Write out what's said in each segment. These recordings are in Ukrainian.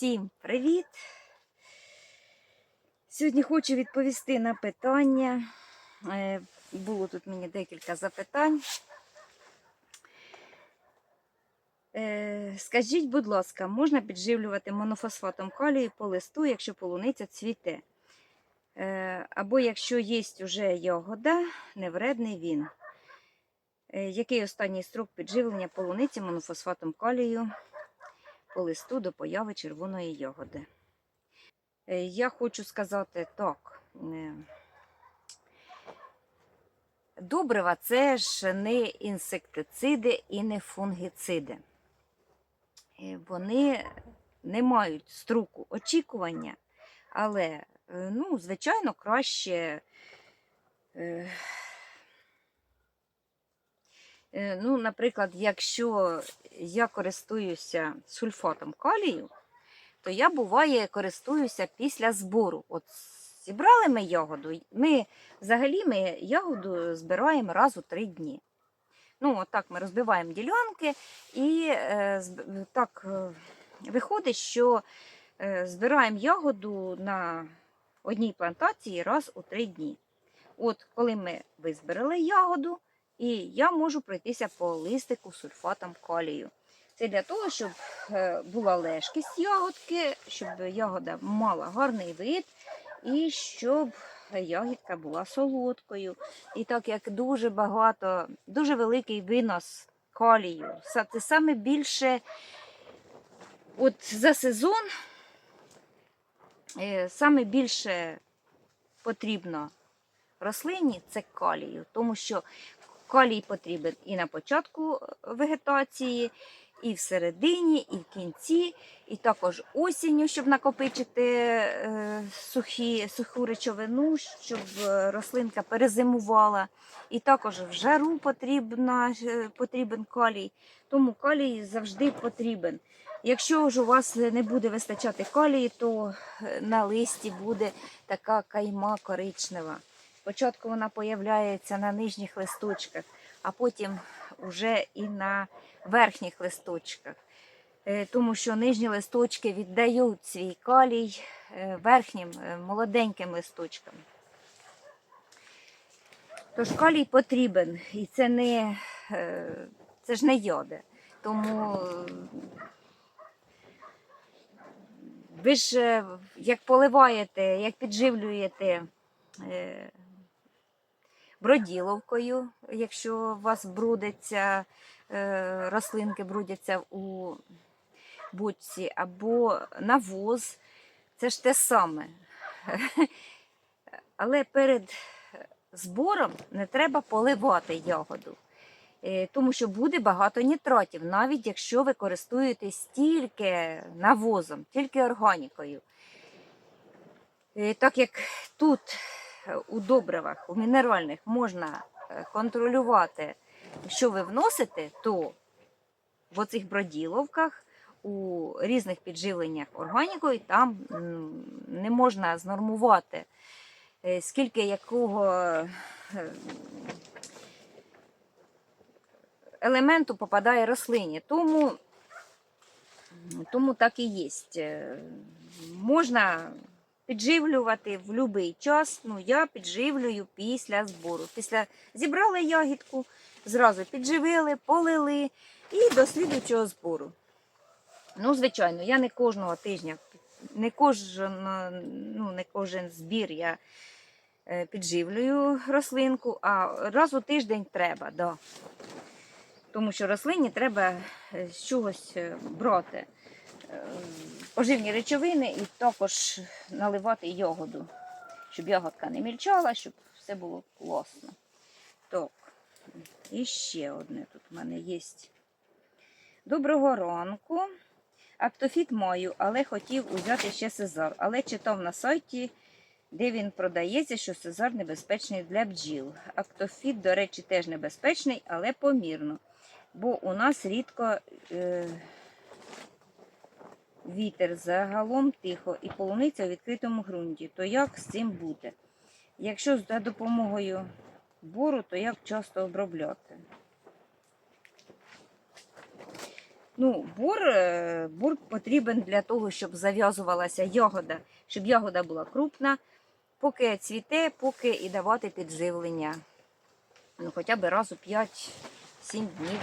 Всім привіт! Сьогодні хочу відповісти на питання. Е, Було тут мені декілька запитань. Е, Скажіть, будь ласка, можна підживлювати монофосфатом калію по листу, якщо полуниця цвіте? Е, Або якщо є вже ягода, невредний він. Який останній строк підживлення полуниці монофосфатом калію по листу до появи червоної ягоди? Е, Я хочу сказати так. е, Добрива це ж не інсектициди і не фунгіциди. Е, Вони не мають строку очікування, але, ну, звичайно, краще. Е, Ну, наприклад, якщо я користуюся сульфатом калію, то я буває користуюся після збору. От зібрали ми ягоду. Ми взагалі ми ягоду збираємо раз у три дні. Ну, от так ми розбиваємо ділянки, і е, так е, виходить, що е, збираємо ягоду на одній плантації раз у три дні. От коли ми визбирали ягоду, і я можу пройтися по листику сульфатом калію. Це для того, щоб е, була лежкість ягодки, щоб ягода мала гарний вид і щоб ягідка була солодкою. І так як дуже багато, дуже великий винос калію, це саме більше от за сезон, е, саме більше потрібно рослині це калію, тому що калій потрібен і на початку вегетації, і всередині, і в кінці, і також осінню, щоб накопичити е, сухі, суху речовину, щоб е, рослинка перезимувала. І також в жару потрібна, е, потрібен калій, тому калій завжди потрібен. Якщо ж у вас не буде вистачати калію, то е, на листі буде така кайма коричнева. Спочатку вона появляється на нижніх листочках, а потім вже і на верхніх листочках. Е, Тому що нижні листочки віддають свій калій е, верхнім е, молоденьким листочкам. Тож калій потрібен, і це не це ж не йоди. Тому ви ж як поливаєте, як підживлюєте броділовкою, якщо у вас брудиться, е, рослинки брудяться у бутці, або навоз, це ж те саме. Але перед збором не треба поливати ягоду, е, тому що буде багато нітратів, навіть якщо ви користуєтесь тільки навозом, тільки органікою. Е, Так як тут у добривах, у мінеральних можна е, контролювати, що ви вносите, то в оцих броділовках, у різних підживленнях органікою там не можна знормувати, е, скільки якого е, елементу попадає рослині. Тому, тому так і є. Е, Можна підживлювати в будь-який час. Ну, я підживлюю після збору. Після зібрали ягідку, зразу підживили, полили і до слідучого збору. Ну, звичайно, я не кожного тижня, не кожен, ну, не кожен збір я е, підживлюю рослинку, а раз у тиждень треба, да. Тому що рослині треба е, з чогось е, брати поживні речовини і також наливати ягоду, щоб ягодка не мільчала, щоб все було класно. Так, і ще одне тут в мене є. Доброго ранку. Актофіт маю, але хотів узяти ще сезар. Але читав на сайті, де він продається, що сезар небезпечний для бджіл. Актофіт, до речі, теж небезпечний, але помірно. Бо у нас рідко е, вітер загалом тихо і полуниця у відкритому ґрунті. То як з цим бути? Якщо за допомогою бору, то як часто обробляти? Ну, бур, е, бур потрібен для того, щоб зав'язувалася ягода, щоб ягода була крупна, поки цвіте, поки і давати підживлення. Ну, хоча б раз у 5-7 днів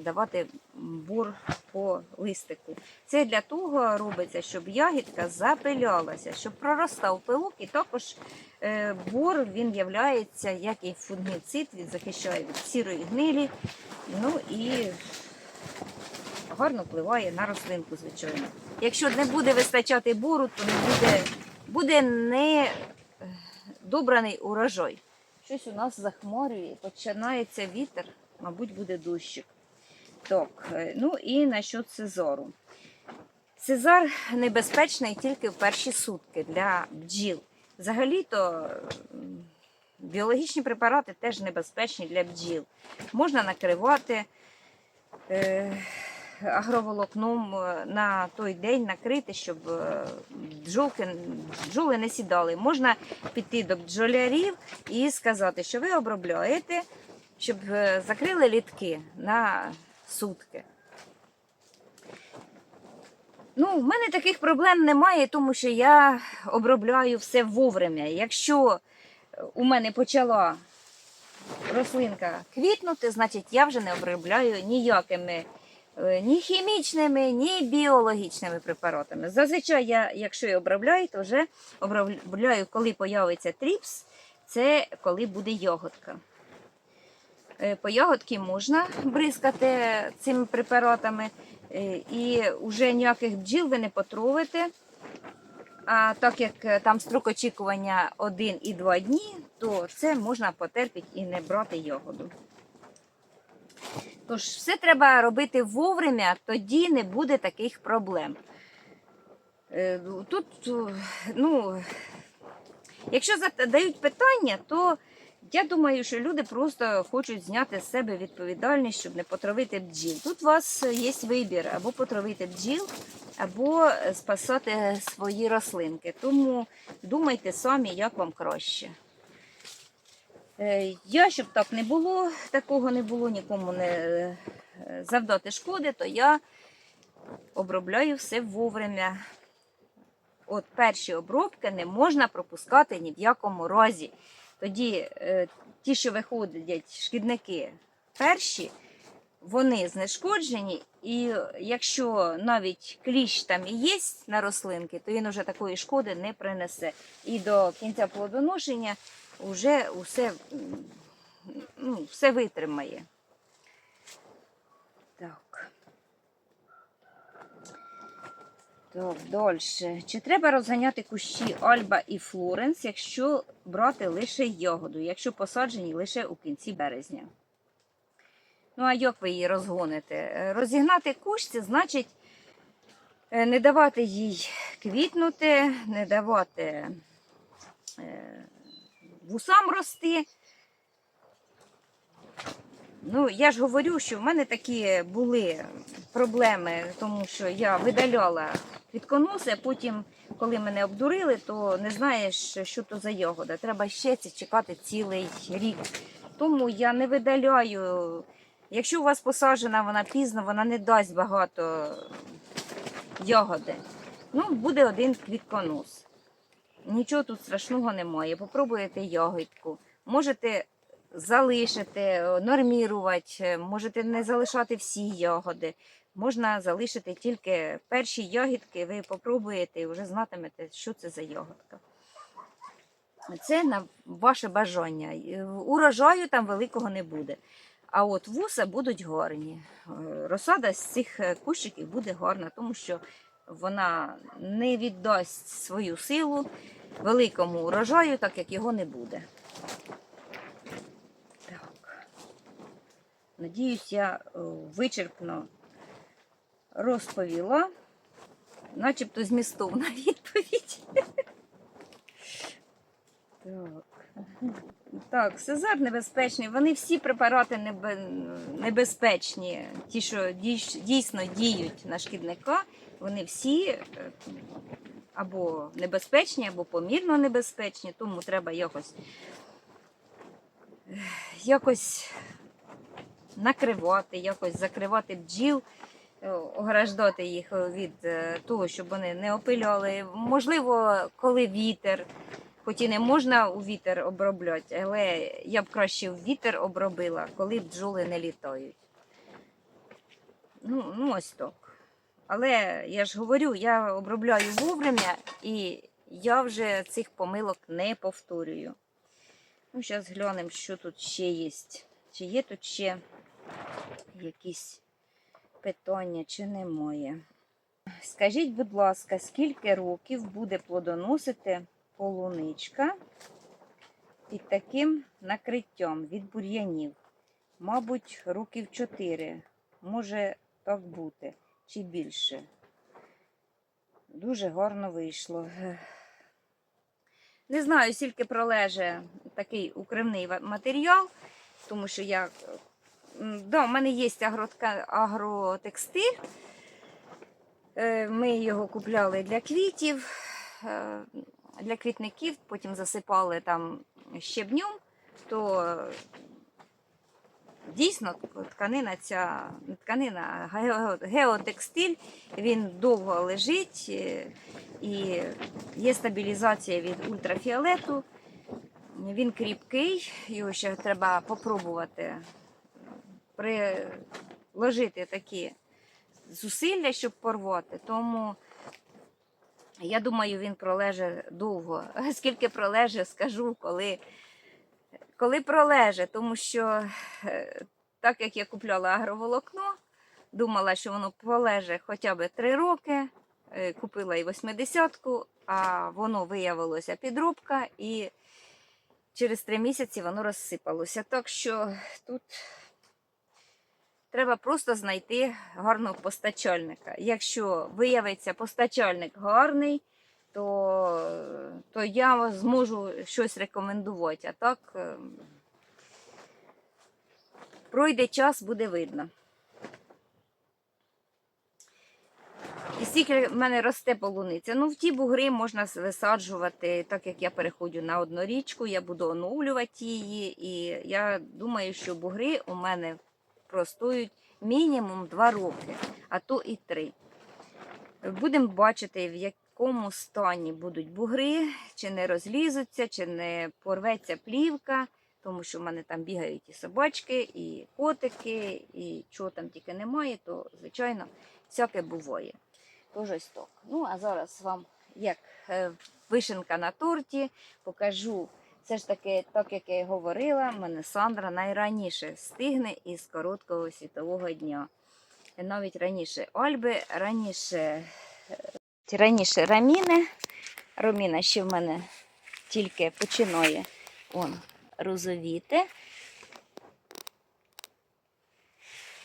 давати бур по листику. Це для того робиться, щоб ягідка запилялася, щоб проростав пилок, і також е, бур він являється як і фунгіцид, він захищає від сірої гнилі. Ну і гарно впливає на рослинку, звичайно. Якщо не буде вистачати буру, то не буде, буде не е, добраний урожай. Щось у нас захмарює, починається вітер, мабуть, буде дощик. Так, е, ну і насчет сезару. Сезар небезпечний тільки в перші сутки для бджіл. Взагалі-то біологічні препарати теж небезпечні для бджіл. Можна накривати е, агроволокном е, на той день накрити, щоб е, бджолки, бджоли не сідали. Можна піти до бджолярів і сказати, що ви обробляєте, щоб закрили літки на сутки. Ну, в мене таких проблем немає, тому що я обробляю все вовремя. Якщо е, у мене почала рослинка квітнути, значить я вже не обробляю ніякими е, ні хімічними, ні біологічними препаратами. Зазвичай я, якщо і обробляю, то вже обробляю, коли появиться тріпс, це коли буде ягодка. Е, По ягодки можна бризкати цими препаратами, е, і вже ніяких бджіл ви не потровите. А так як е, там строк очікування 1 і 2 дні, то це можна потерпіти і не брати ягоду. Тож, все треба робити вовремя, тоді не буде таких проблем. Тут, ну, якщо задають питання, то я думаю, що люди просто хочуть зняти з себе відповідальність, щоб не потравити бджіл. Тут у вас є вибір або потравити бджіл, або спасати свої рослинки. Тому думайте самі, як вам краще. Е, Я, щоб так не було, такого не було, нікому не е, завдати шкоди, то я обробляю все вовремя. От перші обробки не можна пропускати ні в якому разі. Тоді е, ті, що виходять шкідники перші, вони знешкоджені, і якщо навіть кліщ там і є на рослинки, то він вже такої шкоди не принесе. І до кінця плодоношення вже усе, ну, все витримає. Так. Так, далі. Чи треба розганяти кущі Альба і Флоренс, якщо брати лише ягоду, якщо посаджені лише у кінці березня? Ну, а як ви її розгоните? Е, Розігнати кущ це значить е, не давати їй квітнути, не давати е, вусам рости. Ну, я ж говорю, що в мене такі були проблеми, тому що я видаляла квітконоси, а потім, коли мене обдурили, то не знаєш, що то за ягода. Треба ще це чекати цілий рік. Тому я не видаляю. Якщо у вас посаджена вона пізно, вона не дасть багато ягоди. Ну, буде один квітконос. Нічого тут страшного немає. Попробуєте ягідку. Можете залишити, е, нормірувати, е, можете не залишати всі ягоди. Можна залишити тільки перші ягідки, ви попробуєте і вже знатимете, що це за ягодка. Це на ваше бажання. Е, Урожаю там великого не буде. А от вуса будуть гарні. Е, Розсада з цих кущиків буде гарна, тому що вона не віддасть свою силу великому урожаю, так як його не буде. Так. Надіюсь, я е, вичерпно розповіла, начебто змістовна відповідь. Так. Так, сезар небезпечний. Вони всі препарати небезпечні. Ті, що дійсно діють на шкідника, вони всі е, або небезпечні, або помірно небезпечні, тому треба якось, якось накривати, якось закривати бджіл е, ограждати їх від е, того, щоб вони не опиляли. Можливо, коли вітер, хоч і не можна у вітер обробляти, але я б краще в вітер обробила, коли бджоли не літають. Ну, ну ось так. Але я ж говорю, я обробляю вовремя і я вже цих помилок не повторюю. Ну, зараз глянемо, що тут ще є. Чи є тут ще якісь питання, чи немає. Скажіть, будь ласка, скільки років буде плодоносити полуничка під таким накриттям від бур'янів? Мабуть, років 4. Може так бути, чи більше. Дуже гарно вийшло. Не знаю, скільки пролеже такий укривний матеріал, тому що я. Да, у мене є агротекстиль. Е, Ми його купляли для квітів, е, для квітників, потім засипали там щебнем, то е, дійсно тканина ця тканина, геотекстиль, він довго лежить і є стабілізація від ультрафіолету. Він кріпкий, його ще треба попробувати приложити такі зусилля, щоб порвати. Тому я думаю, він пролеже довго. Скільки пролеже, скажу, коли, коли пролеже, тому що е, так як я купляла агроволокно, думала, що воно полеже хоча б 3 роки. Е, Купила і 80-ку, а воно виявилося підробка, і через 3 місяці воно розсипалося. Так що тут треба просто знайти гарного постачальника. Якщо виявиться постачальник гарний, то, то я зможу щось рекомендувати. А так е, пройде час, буде видно. І скільки в мене росте полуниця. Ну, в ті бугри можна висаджувати, так як я переходжу на однорічку, я буду оновлювати її. І я думаю, що бугри у мене простоють мінімум 2 роки, а то і 3. Будемо бачити, в якому стані будуть бугри, чи не розлізуться, чи не порветься плівка, тому що в мене там бігають і собачки, і котики, і чого там тільки немає, то, звичайно, всяке буває. Тож ось так. Ну, а зараз вам, як е, вишенка на торті, покажу. Все ж таки, так як я і говорила, мене Сандра найраніше стигне із короткого світового дня. Навіть раніше Альби, раніше, е, раніше Раміни. Роміна ще в мене тільки починає он, розовіти.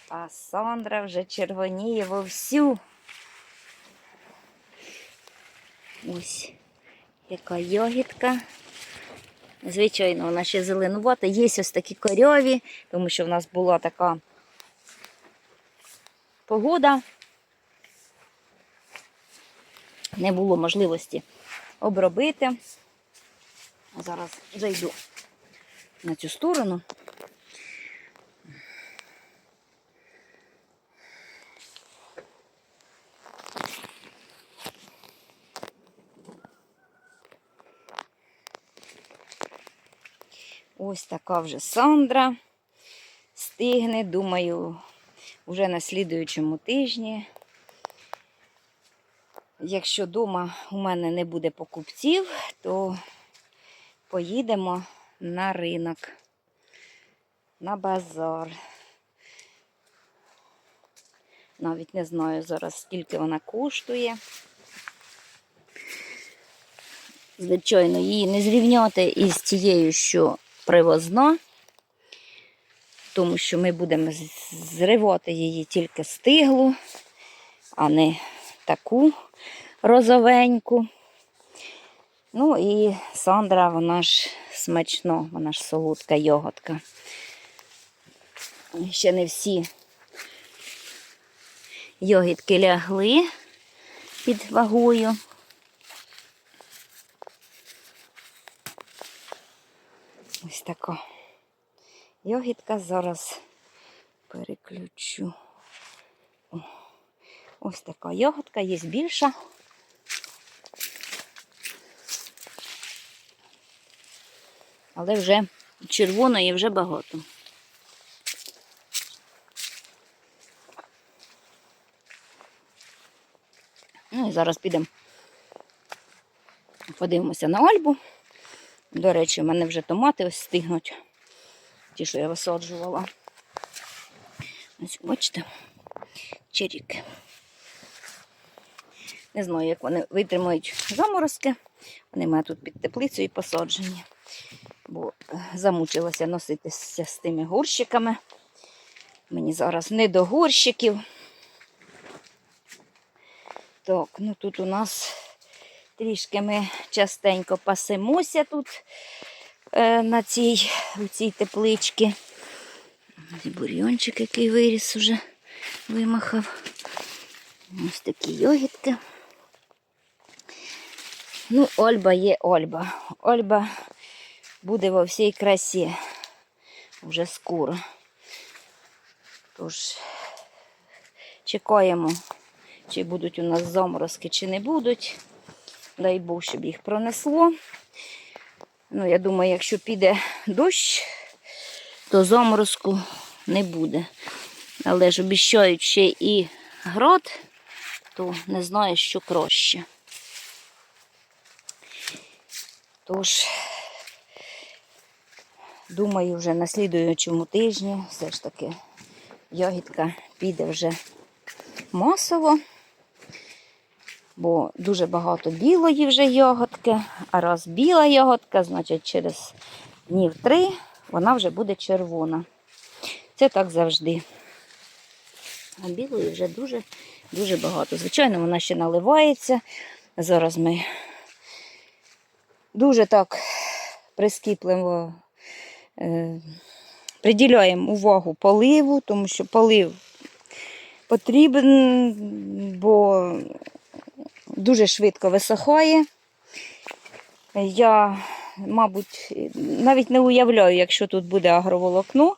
А Сандра вже червоніє вовсю. Ось яка йогітка. Звичайно, вона ще зеленувата. Є ось такі корьові, тому що в нас була така погода. Не було можливості обробити. Зараз зайду на цю сторону. Ось така вже Сандра стигне, думаю, вже на слідуючому тижні. Якщо вдома у мене не буде покупців, то поїдемо на ринок, на базар. Навіть не знаю зараз, скільки вона коштує. Звичайно, її не зрівняти із тією, що привозна, тому що ми будемо зривати її тільки стиглу, а не таку розовеньку. Ну і Сандра, вона ж смачно, вона ж солодка йоготка. Ще не всі йогітки лягли під вагою. Ось така йогітка зараз переключу. О, Ось така ягодка, є більша. Але вже червоної вже багато. Ну і зараз підемо. Подивимося на Альбу. До речі, в мене вже томати ось стигнуть. Ті, що я висаджувала. Ось бачите, черіки. Не знаю, як вони витримають заморозки. Вони мене тут під теплицею посаджені. Бо е, замучилася носитися з тими горщиками. Мені зараз не до горщиків. Так, ну тут у нас трішки ми частенько пасемося тут е, на цій, у цій тепличці. Бурйончик, який виріс уже, вимахав. Ось такі йогітки. Ну, Ольба є Ольба. Ольба буде во всій красі вже скоро. Тож чекаємо, чи будуть у нас заморозки, чи не будуть. Дай Бог, щоб їх пронесло. Ну, я думаю, якщо піде дощ, то заморозку не буде. Але ж обіщають ще і град, то не знаю, що краще. Тож, думаю, вже на слідуючому тижні все ж таки ягідка піде вже масово, бо дуже багато білої вже ягодки, а раз біла ягодка, значить через днів три вона вже буде червона. Це так завжди. А білої вже дуже дуже багато. Звичайно, вона ще наливається. Зараз ми дуже так прискіпливо е, приділяємо увагу поливу, тому що полив потрібен, бо дуже швидко висохає. Я, мабуть, навіть не уявляю, якщо тут буде агроволокно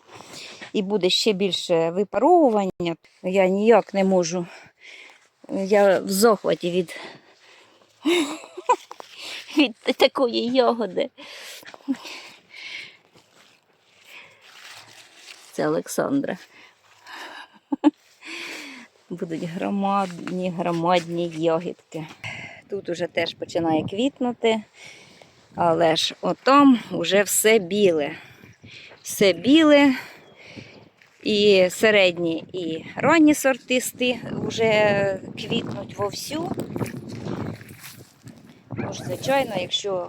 і буде ще більше випаровування, я ніяк не можу. Я в захваті від, від такої ягоди. Це Олександра. Будуть громадні, громадні ягідки. Тут уже теж починає квітнути, але ж отам вже все біле. Все біле. І середні, і ранні сортисти вже квітнуть вовсю. Тож, звичайно, якщо,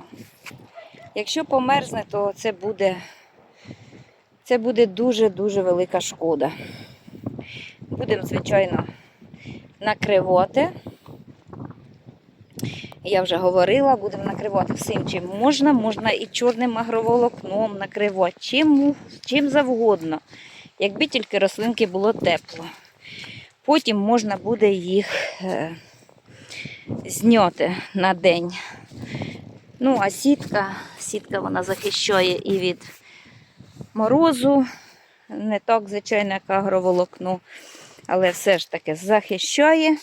якщо померзне, то це буде, це буде дуже-дуже велика шкода. Будемо, звичайно, накривати. Я вже говорила, будемо накривати всім, чим можна. Можна і чорним агроволокном накривати, чим, чим завгодно. Якби тільки рослинки було тепло. Потім можна буде їх е, зняти на день. Ну, а сітка, сітка вона захищає і від морозу, не так, звичайно, як агроволокно, але все ж таки захищає.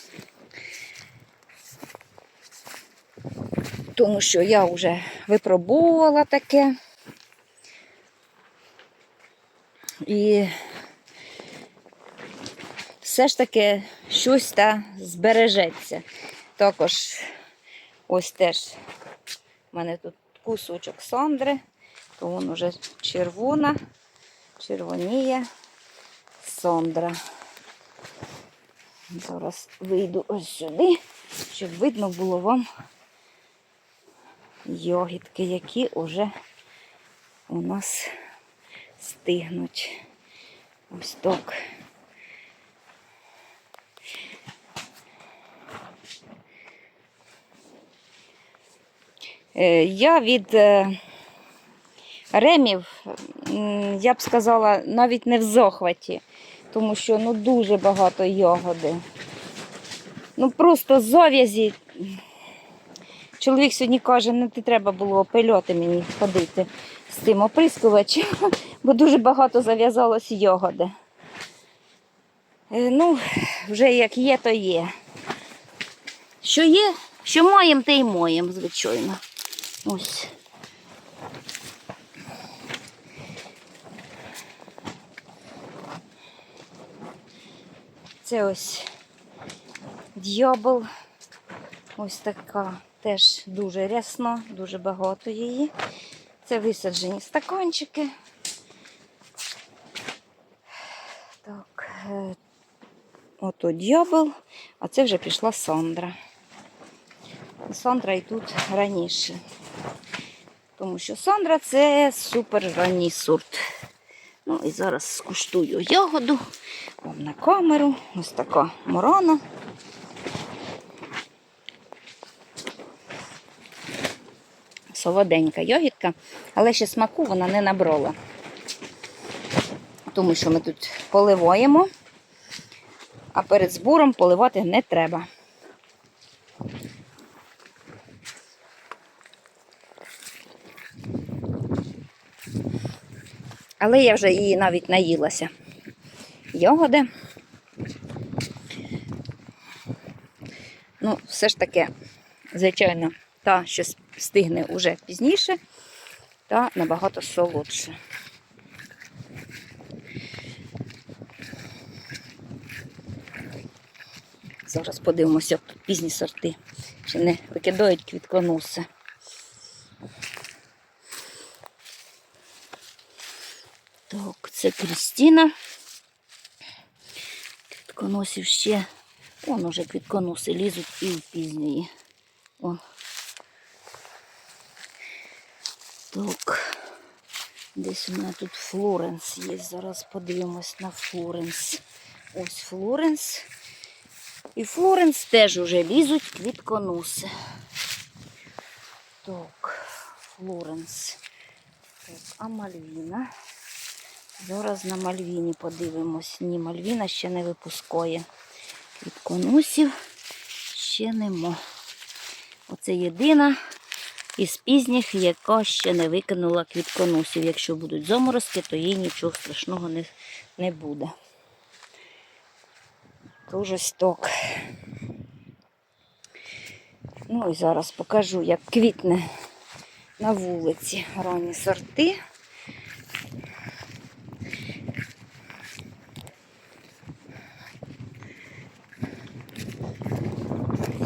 Тому що я вже випробовувала таке. І все ж таки щось та збережеться. Також ось теж в мене тут кусочок сандри, то він уже червона, червоніє сандра. Зараз вийду ось сюди, щоб видно було вам йогітки, які вже у нас стигнуть. Ось так. Е, Я від е, ремів, я б сказала, навіть не в захваті, тому що ну, дуже багато ягоди. Ну просто зав'язі. Чоловік сьогодні каже, не ти треба було опильоти мені ходити з тим оприскувачем, бо дуже багато зав'язалось ягоди. Е, Ну, вже як є, то є. Що є, що маємо, те й маємо, звичайно. Ось. Це ось дьобл. Ось така теж дуже рясно, дуже багато її. Це висаджені стаканчики. Так, е, ото дьобл, а це вже пішла Сандра. Сандра і тут раніше. Тому що Сандра це супер ранній сорт. Ну і зараз скуштую ягоду вам на камеру. Ось така морона. Солоденька ягідка, але ще смаку вона не набрала. Тому що ми тут поливаємо, а перед збором поливати не треба. Але я вже її навіть наїлася. Ягоди. Ну, все ж таки, звичайно, та, що стигне уже пізніше, та набагато солодше. Зараз подивимося, тут пізні сорти. Чи не викидають квітконоси. Так, це Крістіна. Квітконосів ще. Вон уже квітконоси лізуть і в пізньої. О. Так. Десь у мене тут Флоренс є. Зараз подивимось на Флоренс. Ось Флоренс. І Флоренс теж уже лізуть квітконоси. Так, Флоренс. Так, а Мальвіна. Зараз на Мальвіні подивимось. Ні, Мальвіна ще не випускає. Квітконосів ще нема. Оце єдина із пізніх, яка ще не викинула квітконосів. Якщо будуть заморозки, то їй нічого страшного не, не буде. Дуже сток. Ну і зараз покажу, як квітне на вулиці ранні сорти.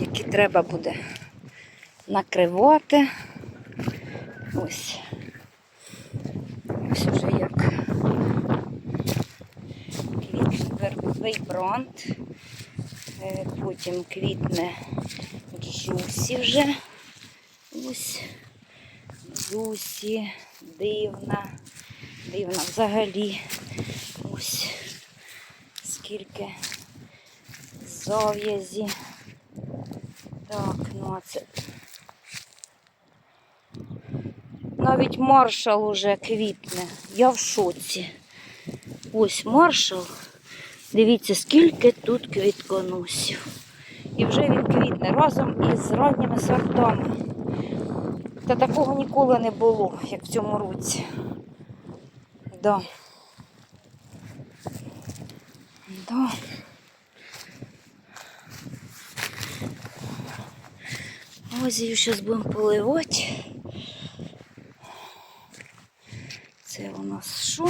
Які треба буде накривати. Ось. Ось уже як квітне вейбрант. Е, Потім квітне джусі вже. Ось. Джусі, дивна. Дивна взагалі. Ось скільки зав'язі. Так, ну а це. Навіть маршал уже квітне. Я в шоці. Ось маршал. Дивіться, скільки тут квітконосів. І вже він квітне разом із ранніми сортами. Та такого ніколи не було, як в цьому році. Да. Да. Її зараз будемо поливати. Це у нас що?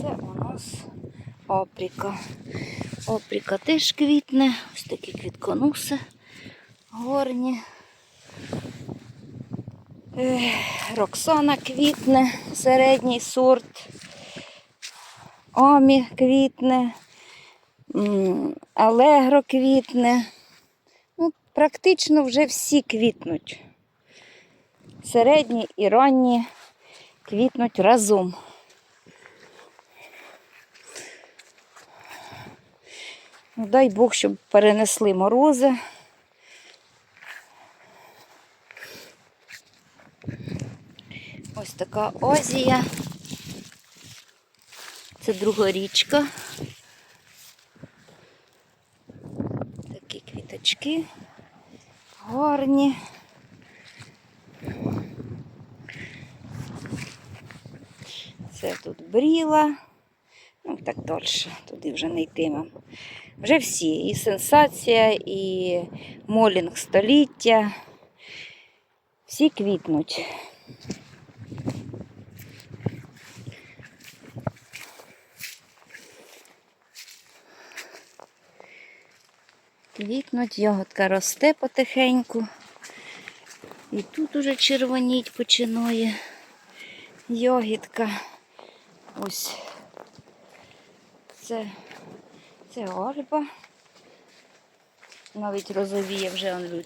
Це у нас опріка. Опріка теж квітне. Ось такі квітконуси горні. Роксана квітне, середній сорт. Омі квітне, Алегро квітне. Практично вже всі квітнуть. Середні і ранні квітнуть разом. Ну, дай Бог, щоб перенесли морози. Ось така озія. Це друга річка. Такі квіточки гарні. Це тут бріла. Ну, так далі. Туди вже не йтиме. Вже всі. І сенсація, і молінг століття. Всі квітнуть. Квітнуть, ягодка росте потихеньку. І тут уже червоніть починає йогітка. Ось це, це орба. Навіть розовіє вже он.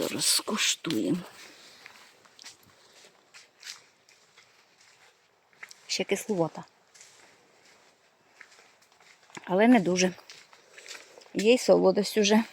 Зараз скуштуємо. Ще кислота. Але не дуже. Є й солодость уже.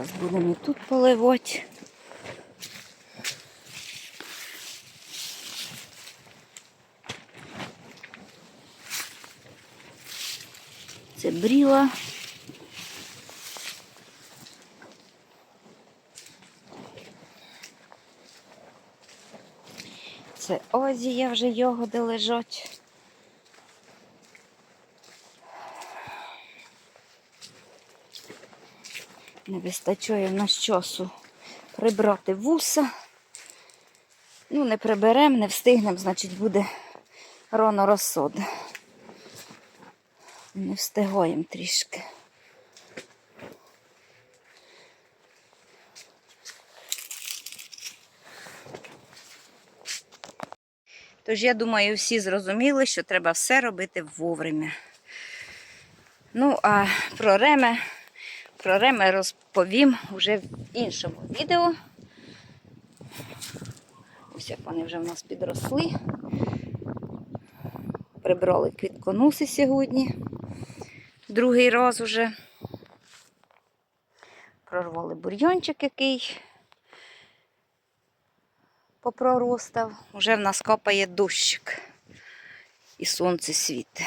Зараз будемо тут поливати. Це бріла. Це озія вже ягоди лежать. Вистачає в нас часу прибрати вуса. Ну, не приберемо, не встигнемо, значить буде рано розсод. Не встигаємо трішки. Тож я думаю, всі зрозуміли, що треба все робити вовремя. Ну, а про реме, про реме розповім вже в іншому відео. Ось як вони вже в нас підросли. Прибрали квітконуси сьогодні. Другий раз уже. Прорвали бур'йончик який попроростав. Уже в нас капає дощик. І сонце світить.